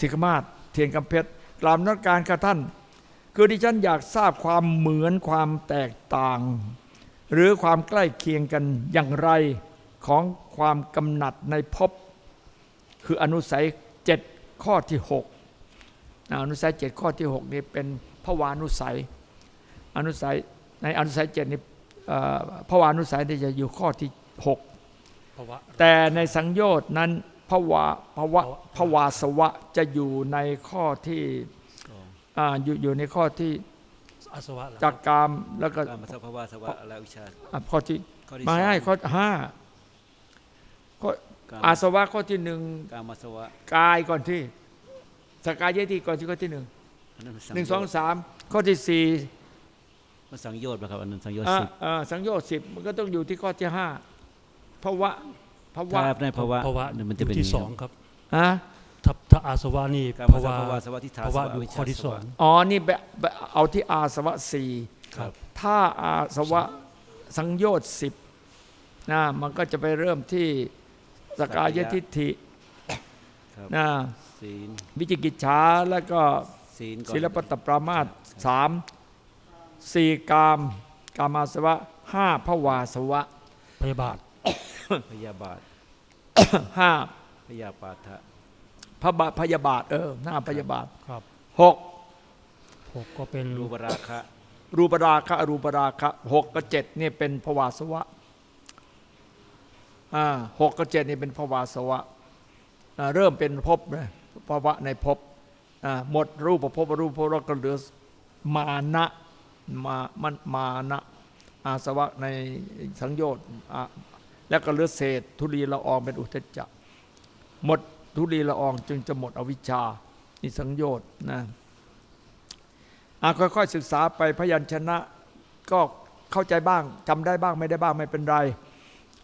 สิกมาศเทียนกำเพชรกราบนักการค่ะท่าน คือดิฉันอยากทราบความเหมือนความแตกต่าง หรือความใกล้เคียงกันอย่างไรของความกำหนัดในภพคืออนุสัยเจ็ดข้อที่หกอ่าอนุสัยเจ็ดข้อที่หกนี่เป็นพระวานุสัย อนุสัยในอนุสัยเจ็ดนี่เอ่อพระวานุสัยนี่จะอยู่ข้อที่หกภาวะแต่ในสังโยชน์นั้น ภวาภวะภวาสวะจะอยู่ในข้อที่อ่าอยู่อยู่ในข้อที่อาสวะเหรอจากกามแล้วก็กามสภาวะสวะและวิชาอะข้อที่ข้อที่ไม่สให้ข้อห้าข้อกามอาสวะข้อที่หนึ่งกามสวะกายก่อนที่สกายยติก่อนที่ข้อที่หนึ่งอันนั้นมันหนึ่งสองโยชน์สามข้อที่สี่มันสังโยชน์ป่ะครับอันนั้นสังโยชน์อ่าสิบอ่าสังโยชน์สิบมันก็ต้องอยู่ที่ข้อที่ห้าภาวะ ภาวะถ้าในภาวะภาวะเนี่ยมันอจะเป็นยู่ที่ย่าสนี้องครับฮะถ้าถ้าอาสวะนี่กามภาสวะภาวะสวะทิฏฐาภาวะสวะอยู่วิชาข้อที่สสอวะงอ๋อนี่ไปไปเอาที่อาสวะสี่ครับถ้าอาสวะสังโยชน์สิบนะมันก็จะไปเริ่มที่สกายทิฏฐิครับนะศีลวิจิกิจฉาแล้วก็ศีลก่อนศิลปตปรามาสสามสี่กามกามาสวะห้าพวาสวะพยาบาทพยาบาท ห้าพยาปาทะพระบาพยาบาท เออห้าพยาบาทครับหกหกก็เป็นรูปราคะ รูปราคะอรูปราคะหกกับเจ็ดนี่เป็นภวาสวะอ่าหกกับเจ็ดนี่เป็นภวาสวะอ่าเริ่มเป็นภพนะภาวะในภพอ่าหมดรูปภพอรูปภพแล้วก็เหลือมานะมามันมานะอาสวะในสังโยชน์อ่า แล้วก็เหลือเศษทุลีละอองเป็นอุทจจะหมดทุลีละอองจึงจะหมดอวิชชานี่สังโยชน์นะอะค่อยๆศึกษาไปพยัญชนะก็เข้าใจบ้างจำได้บ้างไม่ได้บ้างไม่เป็นไร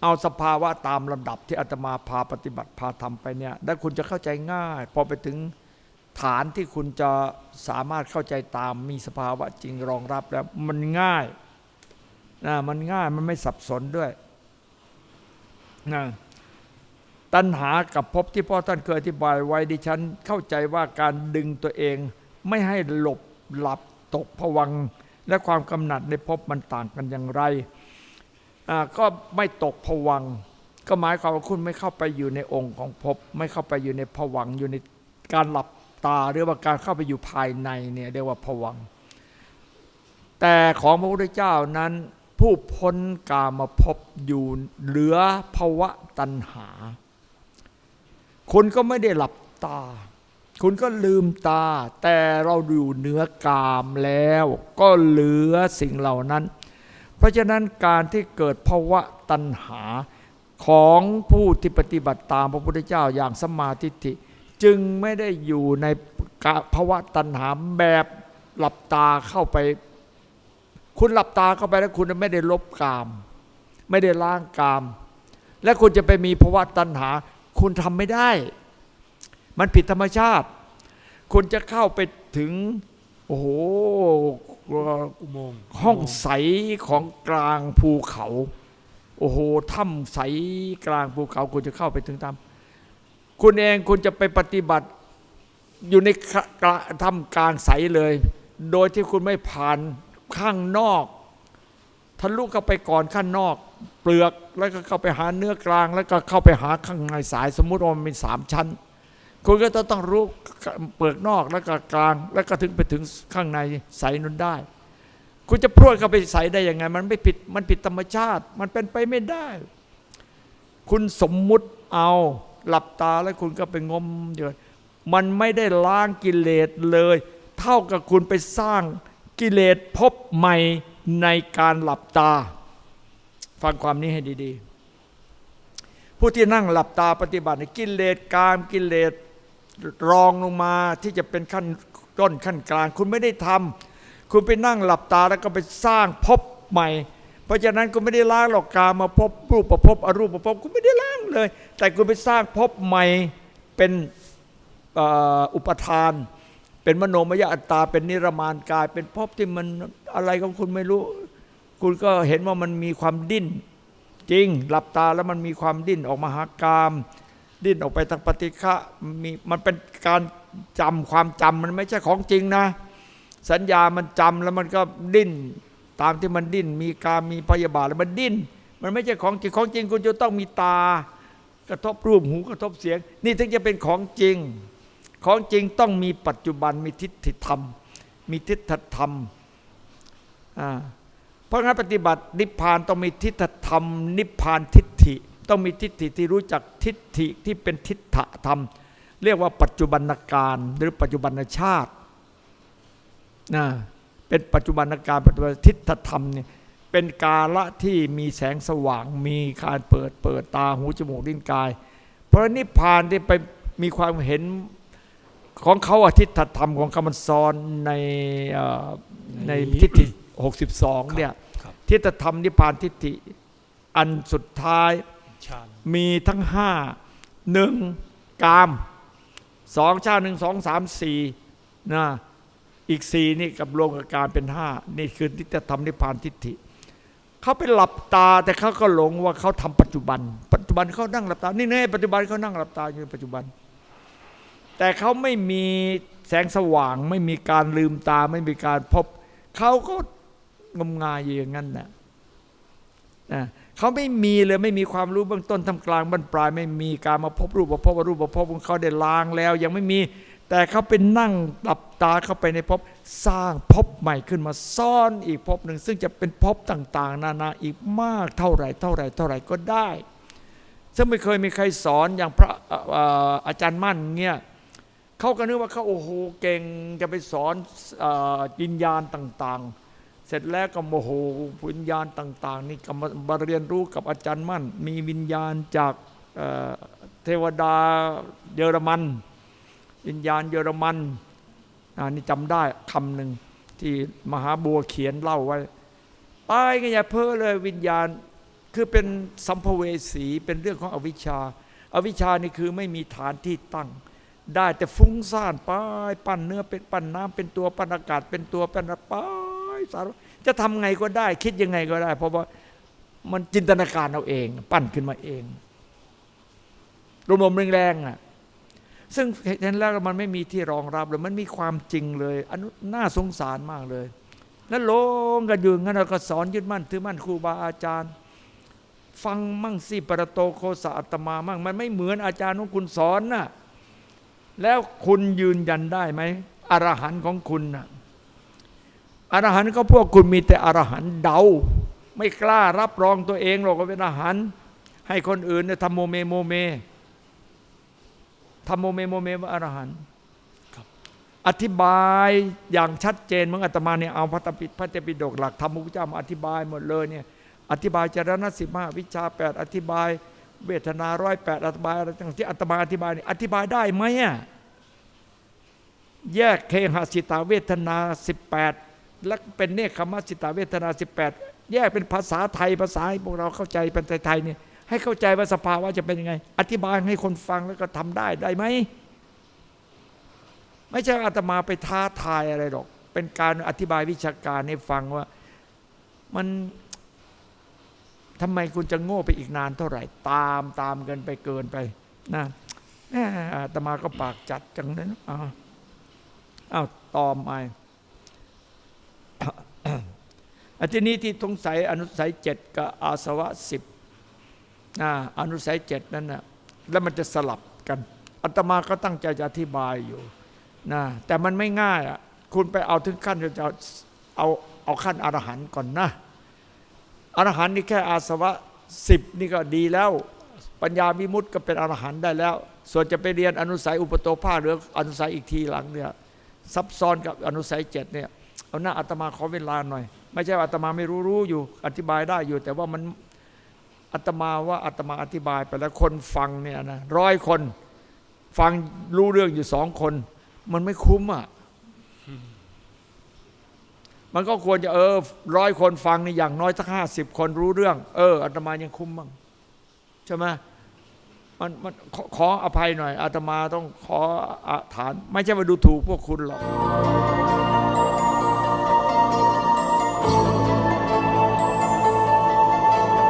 เอาสภาวะตามลำดับที่อาตมาพาปฏิบัติพาทำไปเนี่ยแล้วคุณจะเข้าใจง่าย พอไปถึงฐานที่คุณจะสามารถเข้าใจตามมีสภาวะจริงรองรับแล้วมันง่ายนะมันง่ายมันไม่สับสนด้วย นะตัณหากับภพที่พ่อท่านเคยอธิบายไว้ดิฉัน เข้าใจว่าการดึงตัวเอง ไม่ให้หลบหลับตกผวัง และความกำหนัดในภพมันต่างกันอย่างไรก็ไม่ตกผวัง ก็หมายความว่าคุณไม่เข้าไปอยู่ในองค์ของภพไม่เข้าไปอยู่ในผวังอยู่ในการหลับตาหรือว่าการเข้าไปอยู่ภายในเนี่ยเรียกว่าผวัง แต่ของพระพุทธเจ้านั้น ผู้พ้นกามภพอยู่เหลือภวะตัณหา คุณก็ไม่ได้หลับตา คุณก็ลืมตา แต่เราอยู่เหนือกามแล้ว ก็เหลือสิ่งเหล่านั้น เพราะฉะนั้นการที่เกิดภาวะตัณหาของผู้ที่ปฏิบัติตามพระพุทธเจ้าอย่างสมาธิิจึงไม่ได้อยู่ในภาวะตัณหาแบบหลับตาเข้าไป คุณหลับตาเข้าไปแล้วคุณไม่ได้ลบกาม ไม่ได้ล้างกาม และคุณจะไปมีภาวะตัณหา คุณทำไม่ได้ มันผิดธรรมชาติ คุณจะเข้าไปถึง โอ้โหอุโมงค์ห้องใสของกลางภูเขา โอ้โหถ้ำใสกลางภูเขา คุณจะเข้าไปถึงถ้ำคุณเองคุณจะไปปฏิบัติอยู่ในกลางถ้ำกลางใสเลย โดยที่คุณไม่ผ่าน ข้างนอกทะลุเข้าไปก่อนข้างนอก เปลือกแล้วก็เข้าไปหาเนื้อกลาง แล้วก็เข้าไปหาข้างในสายสมมุติว่ามันมีสามชั้นคุณก็ต้องรู้เปลือกนอกแล้วก็กลาง แล้วก็ถึงไปถึงข้างในใสนั้นได้ คุณจะพรวดเข้าไปใสได้ยังไง มันไม่ผิดมันผิดธรรมชาติ มันเป็นไปไม่ได้ คุณสมมุติเอาหลับตาแล้วคุณก็ไปงมอยู่มันไม่ได้ล้างกิเลสเลย เท่ากับคุณไปสร้าง กิเลสพบใหม่ในการหลับตา ฟังความนี้ให้ดี ๆ ผู้ที่นั่งหลับตาปฏิบัติกิเลสกามกิเลสรองลงมาที่จะเป็นขั้นต้นขั้นกลาง คุณไม่ได้ทำคุณไปนั่งหลับตาแล้วก็ไปสร้างภพใหม่ เพราะฉะนั้นคุณไม่ได้ล้างหรอกกามาพบรูปประพบอรูปประพบคุณไม่ได้ล้างเลย แต่คุณไปสร้างภพใหม่เป็นอุปทาน เป็นมโนมยอัตตา เป็นนิรมานกาย เป็นภพที่มันอะไรของคุณไม่รู้ คุณก็เห็นว่ามันมีความดิ้น จริงหลับตาแล้วมันมีความดิ้นออกมาหากาม ดิ้นออกไปทางปฏิฆะมีมันเป็นการจำความจำมันไม่ใช่ของจริงนะ สัญญามันจำแล้วมันก็ดิ้น ตามที่มันดิ้น มีการมีพยาบาทแล้วมันดิ้น มันไม่ใช่ของจริงของจริงคุณจะต้องมีตากระทบรูปหูกระทบเสียง นี่ถึงจะเป็นของจริง ของจริงต้องมีปัจจุบันมีทิฏฐิธรรม มีทิฏฐธรรมเพราะงั้นปฏิบัตินิพพานต้องมีทิฏฐธรรม นิพพานทิฏฐิ ต้องมีทิฏฐิที่รู้จักทิฏฐิที่เป็นทิฏฐธรรม เรียกว่าปัจจุบันการหรือปัจจุบันชาตินะเป็นปัจจุบันการปัจจุบันทิฏฐธรรมเนี่ยเป็นกาละที่มีแสงสว่างมีการเปิดเปิดตาหูจมูกลิ้นกาย เพราะนิพพานที่ไปมีความเห็น ของเขาอาทิฏฐธรรมของเขามันซ้อนในเอ่อในทิฏฐิ62เนี่ยครับทิฏฐธรรมนิพพานทิฏฐิอันสุดท้ายฌานมีทั้งห้าหนึ่งกามสองชาติหนึ่งสองสามสี่นะอีกสี่นี่กับรวมกับการเป็นห้านี่คือทิฏฐธรรมนิพพานทิฏฐิเขาไปหลับตาแต่เขาก็หลงว่าเขาทำปัจจุบัน ปัจจุบันเขานั่งหลับตา นี่ในปัจจุบันเขานั่งหลับตาอยู่ในปัจจุบัน แต่เขาไม่มีแสงสว่าง ไม่มีการลืมตา ไม่มีการพบ เขาก็งมงายอยู่อย่างนั้นนะนะเขาไม่มีเลยไม่มีความรู้เบื้องต้นทำกลางบรรปลาย ไม่มีการมาพบรูปประพบรูปประพบของเขาได้ล้างแล้ว ยังไม่มี แต่เขาเป็นนั่งหลับตาเข้าไปในภพสร้างภพใหม่ขึ้นมาซ่อนอีกภพหนึ่ง ซึ่งจะเป็นภพต่าง ๆ นานาอีกมากเท่าไหร่เท่าไหร่เท่าไหร่ก็ได้ ซึ่งไม่เคยมีใครสอนอย่างพระอออาจารย์มั่นเงี้ย เขาก็นึกว่าเขาโอ้โหเก่งจะไปสอนเอ่อวิญญาณต่าง ๆ เสร็จแล้วก็โมโหวิญญาณต่าง ๆ นี่ก็มาเรียนรู้กับอาจารย์มั่น มีวิญญาณจากเทวดาเยอรมัน วิญญาณเยอรมันอ่านี่จำได้คำหนึ่งที่มหาบัวเขียนเล่าไว้ตายก็อย่าเพ้อเลยวิญญาณคือเป็นสัมภเวสีเป็นเรื่องของอวิชชาอวิชชานี่คือไม่มีฐานที่ตั้ง ได้แต่ฟุ้งซ่านไปปั้นเนื้อเป็นปั้นน้ำเป็นตัวปั้นอากาศเป็นตัวเป็นอะไรไปสารพัดจะทำไงก็ได้ คิดยังไงก็ได้ เพราะว่ามันจินตนาการเอาเอง ปั้นขึ้นมาเองรวมๆแรงๆอะซึ่งเห็นแล้วมันไม่มีที่รองรับเลยมันมีความจริงเลยอันนน่าสงสารมากเลย แล้วลงกันอยู่งั้นเราก็สอนยึดมั่นถือมั่นครูบาอาจารย์ ฟังมั่งสิปรโตโคสะอัตมามั่งมันไม่เหมือนอาจารย์ของคุณสอนน่ะ แล้วคุณยืนยันได้ไหมอรหันต์ของคุณน่ะอรหันต์ก็พวกคุณมีแต่อรหันต์เดา ไม่กล้ารับรองตัวเองหรอกว่าเป็นอรหันต์ให้คนอื่นเนี่ยทำโมเมโมเมทำโมเมโมเมว่าอรหันต์ครับอธิบายอย่างชัดเจนเมื่ออาตมาเนี่ยเอาพระตปิฎพระเตปิฎกหลักธรรมพุทธเจ้ามาอธิบายหมดเลยเนี่ยอธิบายจารณะสิบห้าวิชาแปดอธิบาย เวทนาร้อยแปดอธิบายอะไรต่างที่อาตมาอธิบายนี่อธิบายได้ไหมอะแยกเคหสิตาเวทนาสิบแปดและเป็นเนคขมัสสิตาเวทนาสิบแปดแยกเป็นภาษาไทยภาษาให้พวกเราเข้าใจเป็นไทยๆเนี่ยให้เข้าใจว่าสภาวะจะเป็นยังไง อธิบายให้คนฟังแล้วก็ทำได้ได้ไหมไม่ใช่อาตมาไปท้าทายอะไรหรอก เป็นการอธิบายวิชาการให้ฟังว่ามัน ทำไมคุณจะโง่ไปอีกนานเท่าไหร่ ตามตามกันไปเกินไปนะแม่อาตมาก็ปากจัดจังเลยนอ้าวอ้าวตอมไปอันที่นี้ที่สงสัยอนุสัยเจ็ดกับอาสวะสิบนะอนุสัยเจ็ดนั้นนะแล้วมันจะสลับกันอาตมาก็ตั้งใจจะอธิบายอยู่นะแต่มันไม่ง่ายอะคุณไปเอาถึงขั้นจะเอาเอาขั้นอรหันต์ก่อนนะ อรหันต์นี่แค่อาสวะสิบนี่ก็ดีแล้ว ปัญญาวิมุตติก็เป็นอรหันต์ได้แล้ว ส่วนจะไปเรียนอนุสัยอุปโตภาหรืออนุสัยอีกทีหลังเนี่ยซับซ้อนกับอนุสัยเจ็ดเนี่ยเอาหน้าอาตมาขอเวลาหน่อย ไม่ใช่อาตมาไม่รู้รู้อยู่ อธิบายได้อยู่ แต่ว่ามันอาตมาว่าอาตมาอธิบายไปแล้วคนฟังเนี่ยนะร้อยคนฟังรู้เรื่องอยู่สองคน มันไม่คุ้มอะ มันก็ควรจะเออร้อยคนฟังนี่อย่างน้อยสักห้าสิบคนรู้เรื่อง เอออาตมายังคุ้มบ้างใช่ไหมมันมันขอขออภัยหน่อยอาตมาต้องขออฐาน ไม่ใช่มาดูถูกพวกคุณหรอก